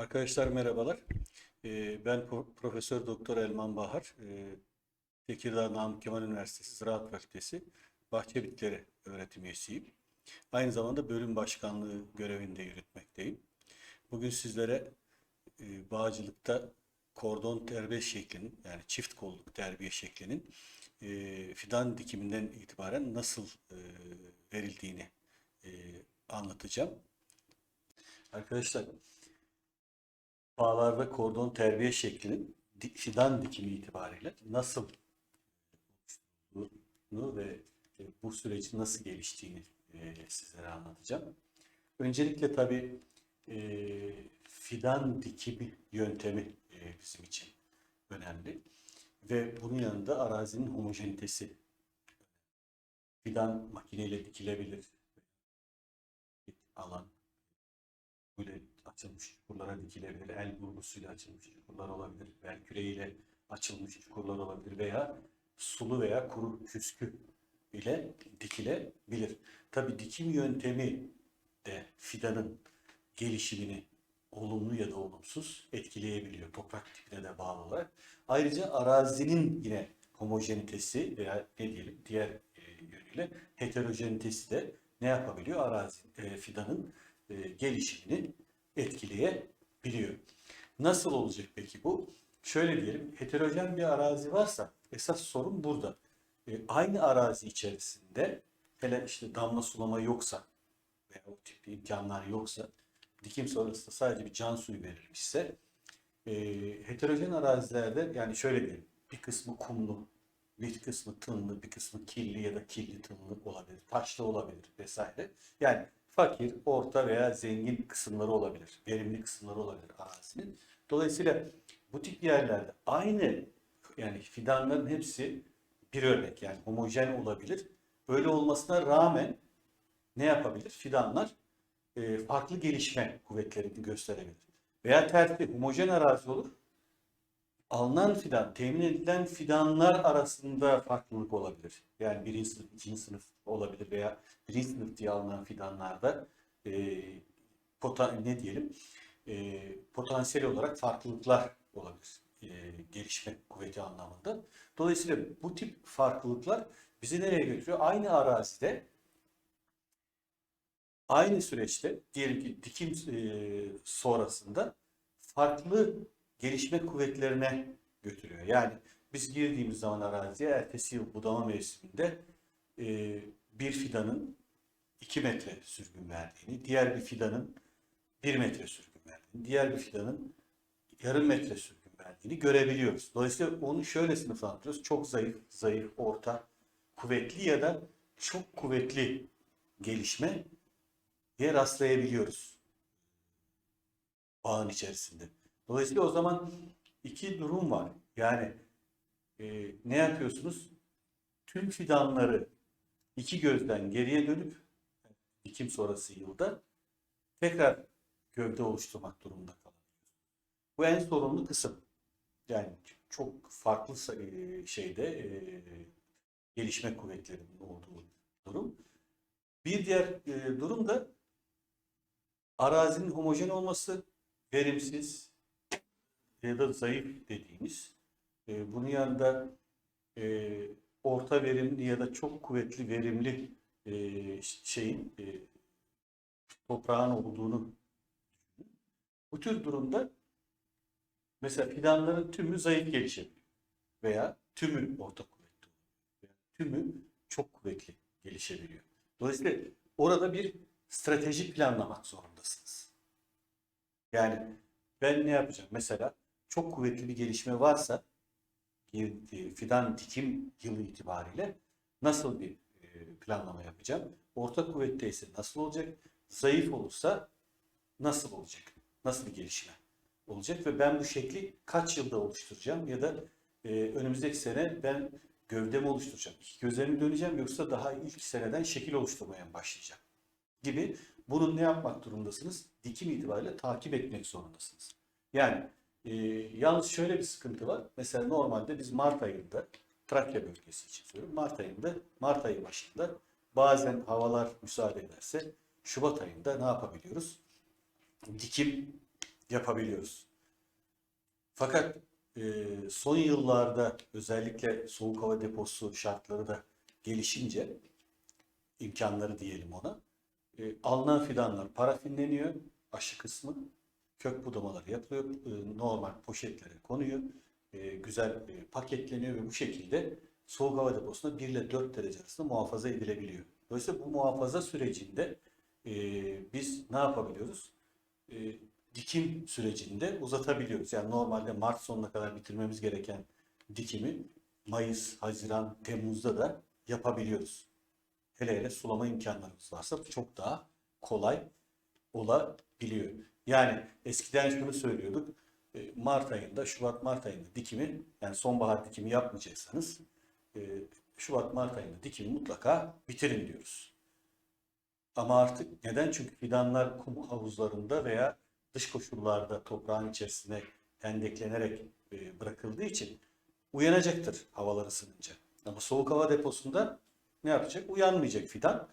Arkadaşlar merhabalar. Ee, Ben Pro- Profesör Doktor Elman Bahar. Ee, Tekirdağ Namık Kemal Üniversitesi Ziraat Fakültesi Bahçe Bitleri öğretim üyesiyim. Aynı zamanda bölüm başkanlığı görevini de yürütmekteyim. Bugün sizlere e, bağcılıkta kordon terbiye şeklinin yani çift kolluk terbiye şeklinin e, fidan dikiminden itibaren nasıl e, verildiğini anlatacağım. Arkadaşlar bağlarda kordon terbiye şeklinin fidan dikimi itibariyle nasıl oluşturulduğunu ve e, bu sürecin nasıl geliştiğini e, sizlere anlatacağım. Öncelikle tabii e, fidan dikimi yöntemi bizim için önemli ve bunun yanında arazinin homojenitesi. Fidan makineyle dikilebilir. Alan böyle açılmış çukurlara dikilebilir. El vurgusuyla açılmış çukurlar olabilir. El küreğiyle açılmış çukurlar olabilir veya sulu veya kuru küskü ile dikilebilir. Tabii dikim yöntemi de fidanın gelişimini olumlu ya da olumsuz etkileyebiliyor. Toprak tipine de bağlı olarak. Ayrıca arazinin yine homojenitesi veya ne diyelim diğer e, yönüyle heterojenitesi de ne yapabiliyor? Arazi, e, fidanın e, gelişimini etkileyebiliyor. Nasıl olacak peki bu? Şöyle diyelim, heterojen bir arazi varsa esas sorun burada. E, aynı arazi içerisinde hele işte damla sulama yoksa veya o tip imkanlar yoksa dikim sonrasında sadece bir can suyu verilmişse e, heterojen arazilerde yani şöyle diyelim bir kısmı kumlu, bir kısmı tınlı, bir kısmı kirli ya da kirli tınlı olabilir, taşlı olabilir vesaire. Yani fakir, orta veya zengin kısımları olabilir, verimli kısımları olabilir arazinin. Dolayısıyla bu tip yerlerde aynı yani fidanların hepsi bir örnek yani homojen olabilir. Böyle olmasına rağmen ne yapabilir? Fidanlar e, farklı gelişme kuvvetlerini gösterebilir. Veya tersi homojen arazi olur. Alınan fidan, temin edilen fidanlar arasında farklılık olabilir. Yani birinci sınıf, ikinci sınıf olabilir veya birinci sınıf diye alınan fidanlarda e, pota, ne diyelim e, potansiyel olarak farklılıklar olabilir. E, gelişme kuvveti anlamında. Dolayısıyla bu tip farklılıklar bizi nereye götürüyor? Aynı arazide Aynı süreçte diyelim ki dikim e, sonrasında farklı gelişme kuvvetlerine götürüyor. Yani biz girdiğimiz zaman araziye ertesi yıl budama mevsiminde e, bir fidanın 2 metre sürgün verdiğini, diğer bir fidanın 1 metre sürgün verdiğini, diğer bir fidanın yarım metre sürgün verdiğini görebiliyoruz. Dolayısıyla onu şöyle sınıflandırıyoruz. Çok zayıf, zayıf, orta, kuvvetli ya da çok kuvvetli gelişme diye rastlayabiliyoruz bağın içerisinde. Dolayısıyla o zaman iki durum var. Yani e, ne yapıyorsunuz? Tüm fidanları iki gözden geriye dönüp dikim sonrası yılda tekrar gövde oluşturmak durumunda kalıyorsunuz. Bu en sorunlu kısım. Yani çok farklı e, şeyde e, gelişme kuvvetlerinin olduğu durum. Bir diğer e, durum da arazinin homojen olması, verimsiz ya da zayıf dediğimiz. E, bunun yanında e, orta verimli ya da çok kuvvetli verimli e, şeyin e, toprağın olduğunu. Bu tür durumda mesela fidanların tümü zayıf gelişebiliyor veya tümü orta kuvvetli veya tümü çok kuvvetli gelişebiliyor. Dolayısıyla orada bir strateji planlamak zorundasınız. Yani ben ne yapacağım? Mesela çok kuvvetli bir gelişme varsa e, fidan dikim yılı itibariyle nasıl bir e, planlama yapacağım? Orta kuvvette ise nasıl olacak? Zayıf olursa nasıl olacak? Nasıl bir gelişme olacak? Ve ben bu şekli kaç yılda oluşturacağım? Ya da e, önümüzdeki sene ben gövde mi oluşturacağım? Gözlerimi döneceğim yoksa daha ilk seneden şekil oluşturmaya başlayacağım? gibi bunu ne yapmak durumundasınız? Dikim itibariyle takip etmek zorundasınız. Yani e, yalnız şöyle bir sıkıntı var. Mesela normalde biz Mart ayında Trakya bölgesi için söylüyorum. Mart ayında, Mart ayı başında bazen havalar müsaade ederse Şubat ayında ne yapabiliyoruz? Dikim yapabiliyoruz. Fakat e, son yıllarda özellikle soğuk hava deposu şartları da gelişince imkanları diyelim ona. E, alınan fidanlar parafinleniyor aşı kısmı. Kök budamaları yapılıyor. e, normal poşetlere konuyor. e, güzel e, paketleniyor ve bu şekilde soğuk hava deposunda 1 ile 4 derece arasında muhafaza edilebiliyor. Dolayısıyla bu muhafaza sürecinde e, biz ne yapabiliyoruz? E, dikim sürecinde uzatabiliyoruz. Yani normalde Mart sonuna kadar bitirmemiz gereken dikimi Mayıs, Haziran, Temmuz'da da yapabiliyoruz. Hele hele sulama imkanlarımız varsa çok daha kolay olabiliyor. Yani eskiden şunu söylüyorduk. e, Mart ayında, Şubat-Mart ayında dikimi, yani sonbahar dikimi yapmayacaksanız e, Şubat-Mart ayında dikimi mutlaka bitirin diyoruz. Ama artık neden? Çünkü fidanlar kum havuzlarında veya dış koşullarda toprağın içerisine hendeklenerek e, bırakıldığı için uyanacaktır havalar ısınınca. Ama soğuk hava deposunda ne yapacak? Uyanmayacak fidan.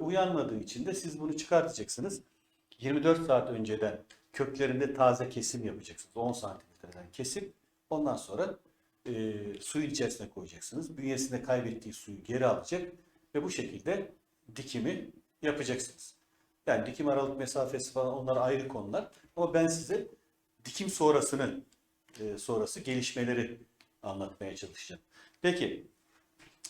Uyanmadığı için de siz bunu çıkartacaksınız. 24 saat önceden köklerinde taze kesim yapacaksınız. 10 santimetreden kesip ondan sonra e, suyun içerisine koyacaksınız. Bünyesinde kaybettiği suyu geri alacak ve bu şekilde dikimi yapacaksınız. Yani dikim aralık mesafesi falan onlar ayrı konular. Ama ben size dikim sonrasını e, sonrası gelişmeleri anlatmaya çalışacağım. Peki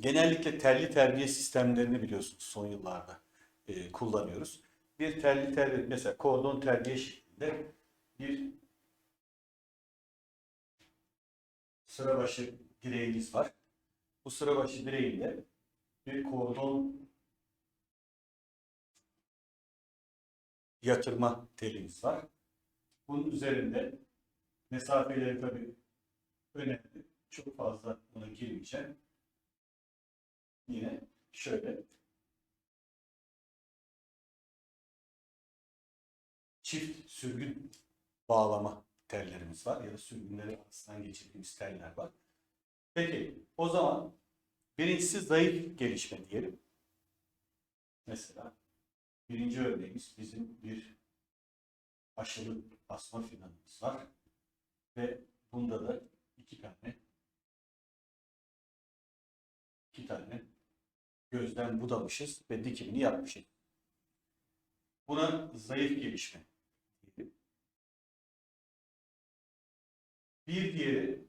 genellikle telli terbiye sistemlerini biliyorsunuz son yıllarda e, kullanıyoruz. Bir telli terbiye mesela kordon terbiye şeklinde bir sıra başı direğimiz var. Bu sıra başı direğinde bir kordon yatırma telimiz var. Bunun üzerinde mesafeleri tabii önemli. Çok fazla buna girmeyeceğim. Yine şöyle çift sürgün bağlama tellerimiz var ya da sürgünleri arasından geçirdiğimiz teller var. Peki o zaman birincisi zayıf gelişme diyelim. Mesela birinci örneğimiz bizim bir aşılı asma fidanımız var. Ve bunda da iki tane iki tane gözden budamışız ve dikimini yapmışız. Buna zayıf gelişme Bir diğeri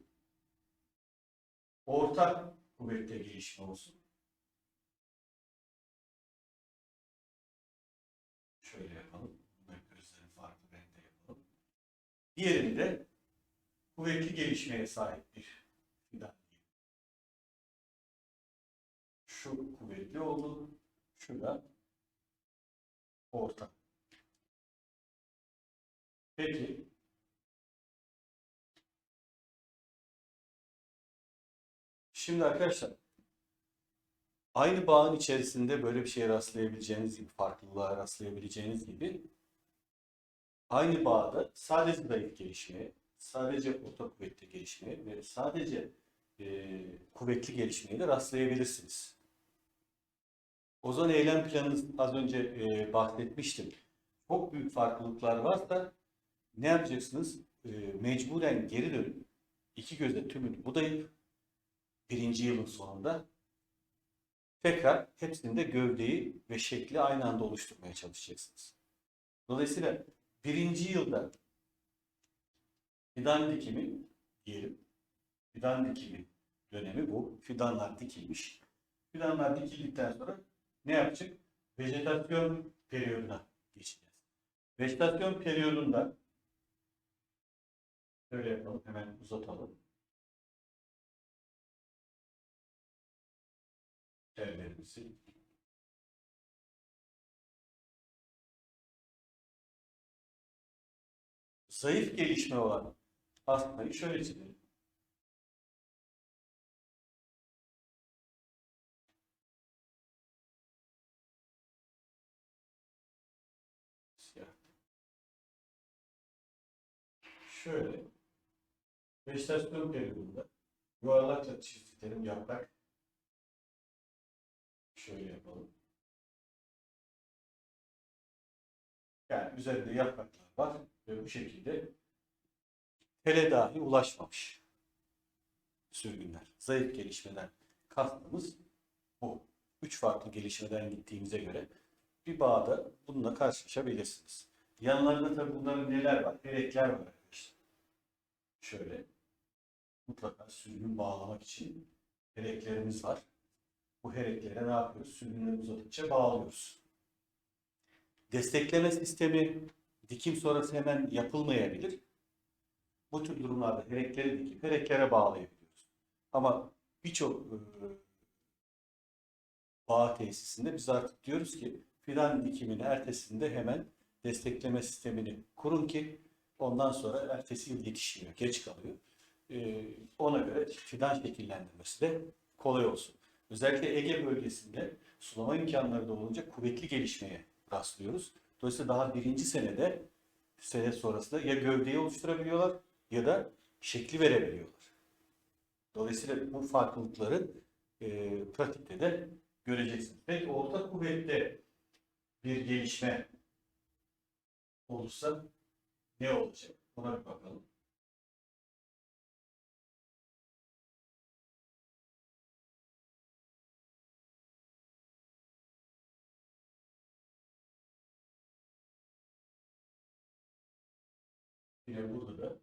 orta kuvvette gelişme olsun. Şöyle yapalım. Bunların gözlerini farklı renkte yapalım. Diğerini de kuvvetli gelişmeye sahip bir fidan. Şu kuvvetli oldu. Şu da orta. Peki. Şimdi arkadaşlar aynı bağın içerisinde böyle bir şeye rastlayabileceğiniz gibi, farklılığa rastlayabileceğiniz gibi aynı bağda sadece zayıf gelişmeye, sadece orta kuvvetli gelişmeye ve sadece e, kuvvetli gelişmeye de rastlayabilirsiniz. O zaman eylem planınız az önce e, bahsetmiştim. Çok büyük farklılıklar varsa ne yapacaksınız? E, mecburen geri dönüp iki gözle tümünü budayıp birinci yılın sonunda tekrar hepsinde gövdeyi ve şekli aynı anda oluşturmaya çalışacaksınız. Dolayısıyla birinci yılda fidan dikimi diyelim. Fidan dikimi dönemi bu. Fidanlar dikilmiş. Fidanlar dikildikten sonra ne yapacak? Vejetasyon periyoduna geçeceğiz. Vejetasyon periyodunda şöyle yapalım. Hemen uzatalım. Tellerimizi. Zayıf gelişme olan hastayı şöyle çizelim. Şöyle. Vejetasyon periyodunda yuvarlakla çizgilerim yaprak. Şöyle yapalım. Yani üzerinde yapraklar var ve bu şekilde tele dahi ulaşmamış sürgünler. Zayıf gelişmeden kastımız bu. Üç farklı gelişmeden gittiğimize göre bir bağda bununla karşılaşabilirsiniz. Yanlarında tabii bunların neler var? Herekler var. Şöyle mutlaka sürgün bağlamak için hereklerimiz var. Bu hereklere ne yapıyoruz? Sürgünleri uzadıkça bağlıyoruz. Destekleme sistemi dikim sonrası hemen yapılmayabilir. Bu tür durumlarda herekleri dikip hereklere bağlayabiliyoruz. Ama birçok e, bağ tesisinde biz artık diyoruz ki fidan dikimini ertesinde hemen destekleme sistemini kurun ki ondan sonra ertesi yıl yetişmiyor, geç kalıyor. E, ona göre fidan şekillendirmesi de kolay olsun. Özellikle Ege bölgesinde sulama imkanları da olunca kuvvetli gelişmeye rastlıyoruz. Dolayısıyla daha birinci senede sene sonrasında ya gövdeyi oluşturabiliyorlar ya da şekli verebiliyorlar. Dolayısıyla bu farklılıkları e, pratikte de göreceksiniz. Peki orta kuvvette bir gelişme olursa ne olacak? Buna bir bakalım. Yine burada da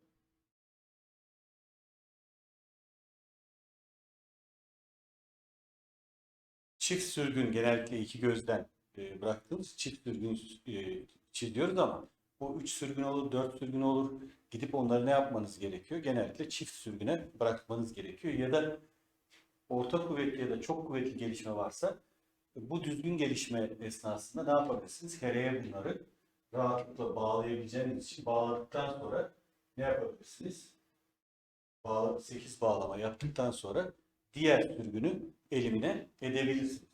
çift sürgün genellikle iki gözden e, bıraktığımız çift sürgün e, çiziyoruz ama bu üç sürgün olur, dört sürgün olur. Gidip onları ne yapmanız gerekiyor? Genellikle çift sürgüne bırakmanız gerekiyor. Ya da orta kuvvetli ya da çok kuvvetli gelişme varsa bu düzgün gelişme esnasında ne yapabilirsiniz? Hereye bunları rahatlıkla bağlayabileceğiniz için bağladıktan sonra ne yapabilirsiniz? Bağla, 8 bağlama yaptıktan sonra diğer sürgünü elimine edebilirsiniz.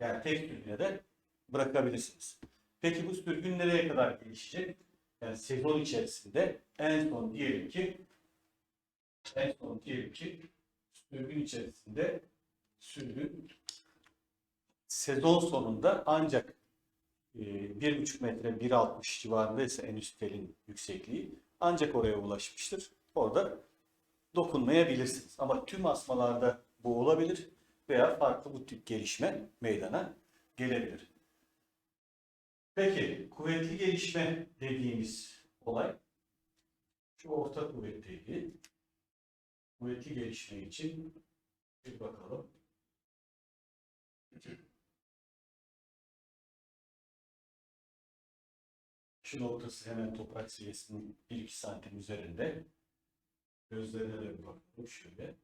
Yani tek sürgüne de bırakabilirsiniz. Peki bu sürgün nereye kadar gelişecek? Yani sezon içerisinde en son diyelim ki en son diyelim ki sürgün içerisinde sürgün sezon sonunda ancak 1,5 metre 1,60 civarında ise en üst telin yüksekliği ancak oraya ulaşmıştır. Orada dokunmayabilirsiniz. Ama tüm asmalarda bu olabilir veya farklı bu tip gelişme meydana gelebilir. Peki kuvvetli gelişme dediğimiz olay şu orta kuvvetteydi. Kuvvetli gelişme için bir bakalım. Şu noktası hemen toprak seviyesinin 1-2 santim üzerinde. Gözlerine de bir bakalım şöyle.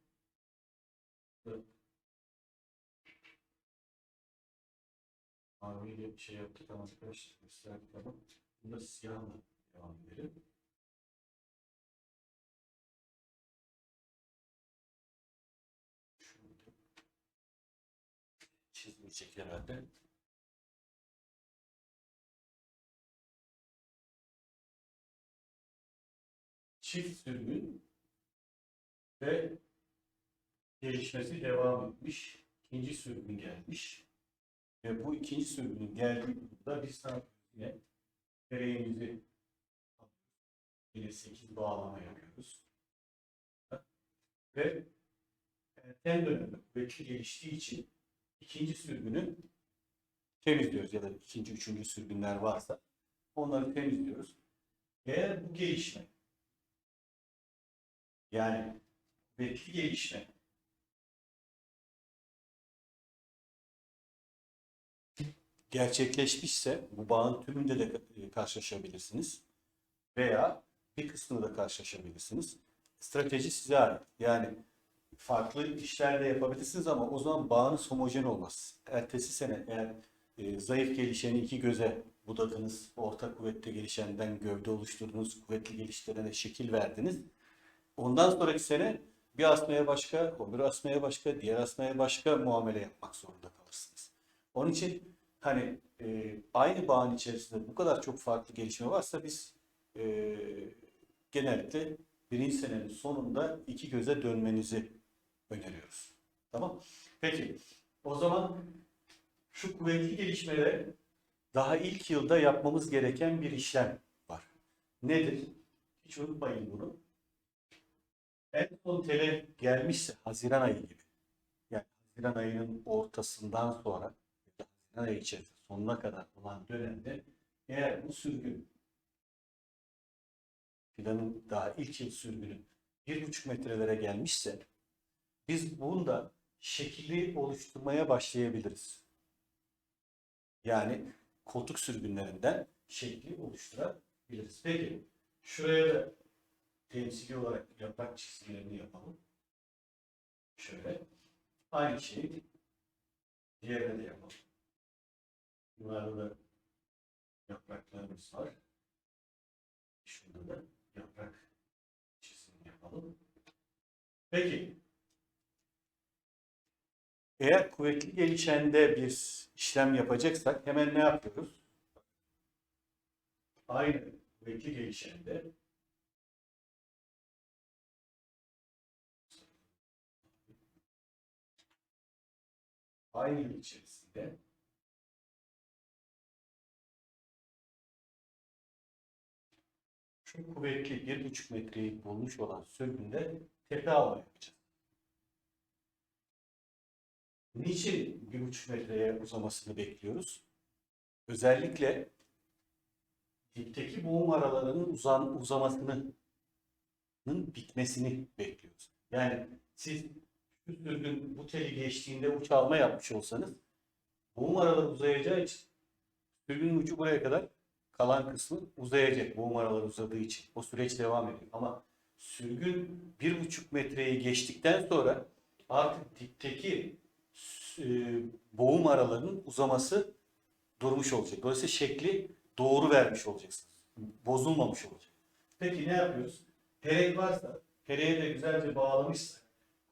Maviyle şey yaptık ama arkadaşlar gösterdik ama bunda siyahla devam edelim. Şurada çizmeyecek herhalde. Çift sürgün ve gelişmesi devam etmiş. İkinci sürgün gelmiş. Ve bu ikinci sürgünün geldiğinde biz ne yapıyoruz yine? Tereğimizi yine 8 bağlama yapıyoruz. Ve erken dönemde kuvvetli geliştiği için ikinci sürgünü temizliyoruz ya da ikinci, üçüncü sürgünler varsa onları temizliyoruz. Eğer bu gelişme yani kuvvetli gelişme gerçekleşmişse bu bağın tümünde de e, karşılaşabilirsiniz. Veya bir kısmını da karşılaşabilirsiniz. Strateji size ait. Yani farklı işler de yapabilirsiniz ama o zaman bağınız homojen olmaz. Ertesi sene eğer e, zayıf gelişeni iki göze budadınız, orta kuvvette gelişenden gövde oluşturdunuz, kuvvetli gelişlerine şekil verdiniz. Ondan sonraki sene bir asmaya başka, öbür asmaya başka, diğer asmaya başka muamele yapmak zorunda kalırsınız. Onun için hani e, aynı bağın içerisinde bu kadar çok farklı gelişme varsa biz e, genellikle birinci senenin sonunda iki göze dönmenizi öneriyoruz. Tamam. Peki o zaman şu kuvvetli gelişmeleri daha ilk yılda yapmamız gereken bir işlem var. Nedir? Hiç unutmayın bunu. En son tele gelmişse Haziran ayı gibi. Yani Haziran ayının ortasından sonra Haziran ayı içerisinde sonuna kadar olan dönemde eğer bu sürgün fidanın daha ilk yıl sürgünü bir buçuk metrelere gelmişse biz bunda şekli oluşturmaya başlayabiliriz. Yani koltuk sürgünlerinden şekli oluşturabiliriz. Peki şuraya da temsili olarak yaprak çizgilerini yapalım. Şöyle. Aynı şeyi diğerine de yapalım. Bunlarda da yapraklarımız var. Şurada da yaprak çizimi yapalım. Peki. Eğer kuvvetli gelişende bir işlem yapacaksak hemen ne yapıyoruz? Aynı kuvvetli gelişende aynı yıl içerisinde şu kuvvetli bir buçuk metreyi bulmuş olan sürgünde tepe alma yapacağız. Niçin bir buçuk metreye uzamasını bekliyoruz? Özellikle dipteki boğum aralarının uzan, uzamasının bitmesini bekliyoruz. Yani siz şu sürgün bu teli geçtiğinde uç alma yapmış olsanız boğum araları uzayacağı için sürgünün ucu buraya kadar kalan kısmı uzayacak. Boğum araları uzadığı için. O süreç devam ediyor. Ama sürgün bir buçuk metreyi geçtikten sonra artık dipteki e, boğum aralarının uzaması durmuş olacak. Dolayısıyla şekli doğru vermiş olacaksınız. Bozulmamış olacak. Peki ne yapıyoruz? Perek varsa, pereğe de güzelce bağlamışsa,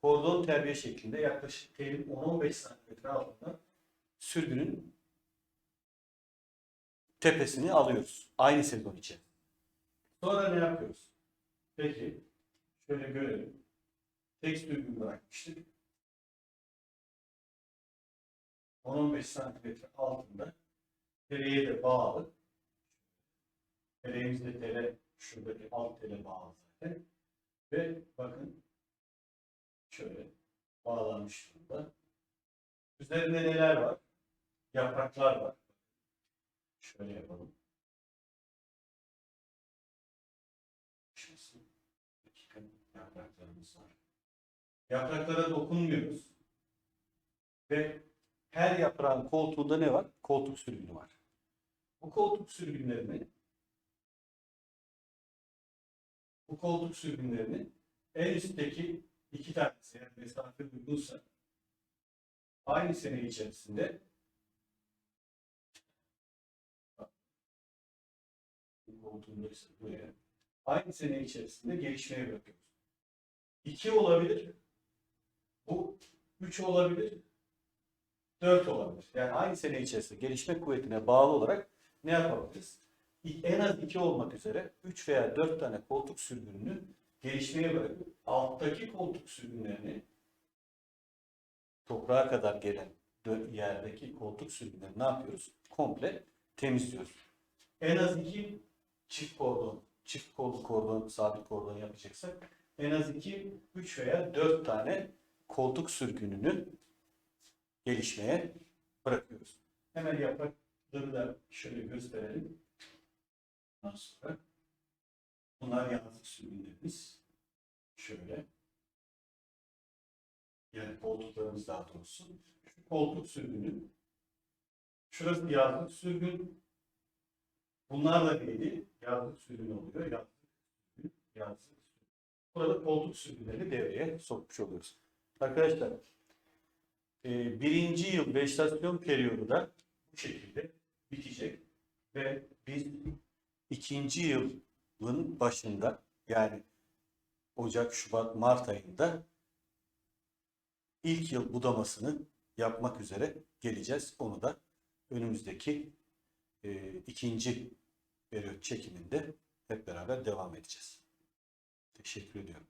kordon terbiye şeklinde yaklaşık telin 10-15 santimetre altında sürgünün tepesini alıyoruz. Aynı sezon için. Sonra ne yapıyoruz? Peki, şöyle görelim. Tek sürgün bırakmıştık. 10-15 santimetre altında Tereğe de bağlı. Tereğimiz de tele, şuradaki alt tele bağlı zaten. Ve bakın şöyle bağlanmış durumda. Üzerinde neler var? Yapraklar var. Şöyle yapalım. Şurası. Yapraklarımız var. Yapraklara dokunmuyoruz. Ve her yaprağın koltuğunda ne var? Koltuk sürgünü var. Bu koltuk sürgünlerini bu koltuk sürgünlerini en üstteki iki tanesi yani mesafe uygunsa aynı sene içerisinde buraya aynı sene içerisinde gelişmeye bırakıyoruz. İki olabilir. Bu üç olabilir. 4 olabilir. Yani aynı sene içerisinde gelişme kuvvetine bağlı olarak ne yapabiliriz? En az 2 olmak üzere 3 veya 4 tane koltuk sürgününü gelişmeye bırakıp alttaki koltuk sürgünlerini toprağa kadar gelen yerdeki koltuk sürgünlerini ne yapıyoruz? Komple temizliyoruz. En az 2 çift kordon, çift kollu kordon, sabit kordon yapacaksak en az 2, 3 veya 4 tane koltuk sürgününü gelişmeye bırakıyoruz. Hemen yaprakları da şöyle gösterelim. Ondan sonra bunlar yazlık sürgünlerimiz. Şöyle. Yani koltuklarımız daha doğrusu. Şu koltuk sürgünü. Şurası yazlık sürgün. Bunlar da neydi? Yazlık sürgün oluyor. Yazlık sürgün. Yazlık sürgün. Burada koltuk sürgünlerini devreye sokmuş oluyoruz. Arkadaşlar e, birinci yıl vejetasyon periyodu da bu şekilde bitecek ve biz ikinci yılın başında yani Ocak, Şubat, Mart ayında ilk yıl budamasını yapmak üzere geleceğiz. Onu da önümüzdeki e, ikinci periyot çekiminde hep beraber devam edeceğiz. Teşekkür ediyorum.